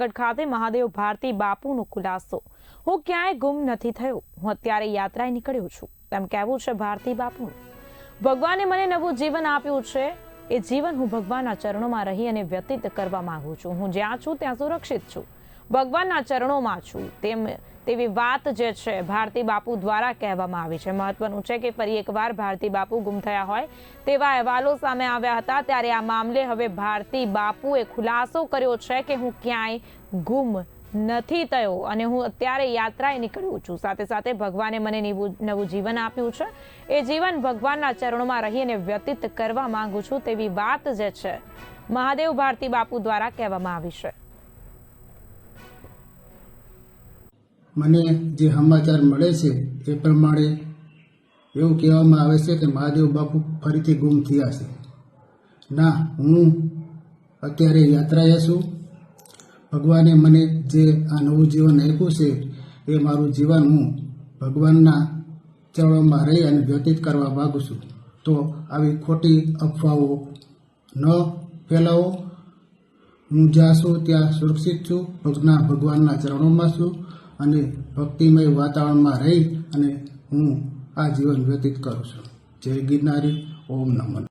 ગઢ ખાતે મહાદેવ ભારતી બાપુનો ખુલાસો. હું ક્યાંય ગુમ નથી થયો. હું અત્યારે યાત્રાએ નીકળ્યો છું. તેમ કહેવું છે ભારતી બાપુનું. ભગવાને મને નવું જીવન આપ્યું છે. એ જીવન હું ભગવાનના ચરણોમાં રહી અને વ્યતીત કરવા માંગુ છું. હું જ્યાં છું ત્યાં સુરક્ષિત છું. ભગવાનના ચરણોમાં છું. તેમ તેવી વાત જે છે ભારતી બાપુ દ્વારા કહેવામાં આવી છે. મહત્વનું છે કે ફરી એકવાર ભારતી બાપુ ગુમ થયા હોય તેવા અહેવાલો સામે આવ્યા હતા ત્યારે આ મામલે હવે ભારતી બાપુએ ખુલાસો કર્યો છે કે હું ક્યાંય ગુમ નથી થયો અને હું અત્યારે યાત્રાએ નીકળ્યું છું. સાથે સાથે ભગવાને મને નવું જીવન આપ્યું છે. એ જીવન ભગવાનના ચરણોમાં રહીને વ્યતીત કરવા માંગુ છું તેવી વાત જે છે મહાદેવ ભારતી બાપુ દ્વારા કહેવામાં આવી છે. મને જે સમાચાર મળે છે એ પ્રમાણે એવું કહેવામાં આવે છે કે મહાદેવ બાપુ ફરીથી ગુમ થયા છે. ના, હું અત્યારે યાત્રાએ છું. ભગવાને મને જે આ નવું જીવન આપ્યું છે એ મારું જીવન હું ભગવાનના ચરણોમાં રહી અને વ્યતીત કરવા માગું છું. તો આવી ખોટી અફવાઓ ન ફેલાવો. હું જ્યાં છું ત્યાં સુરક્ષિત છું. ભગના ભગવાનના ચરણોમાં છું. અને ભક્તિમય વાતાવરણમાં રહી અને હું આ જીવન વ્યતીત કરું છું. જય ગિરનારી, ઓમ નમઃ.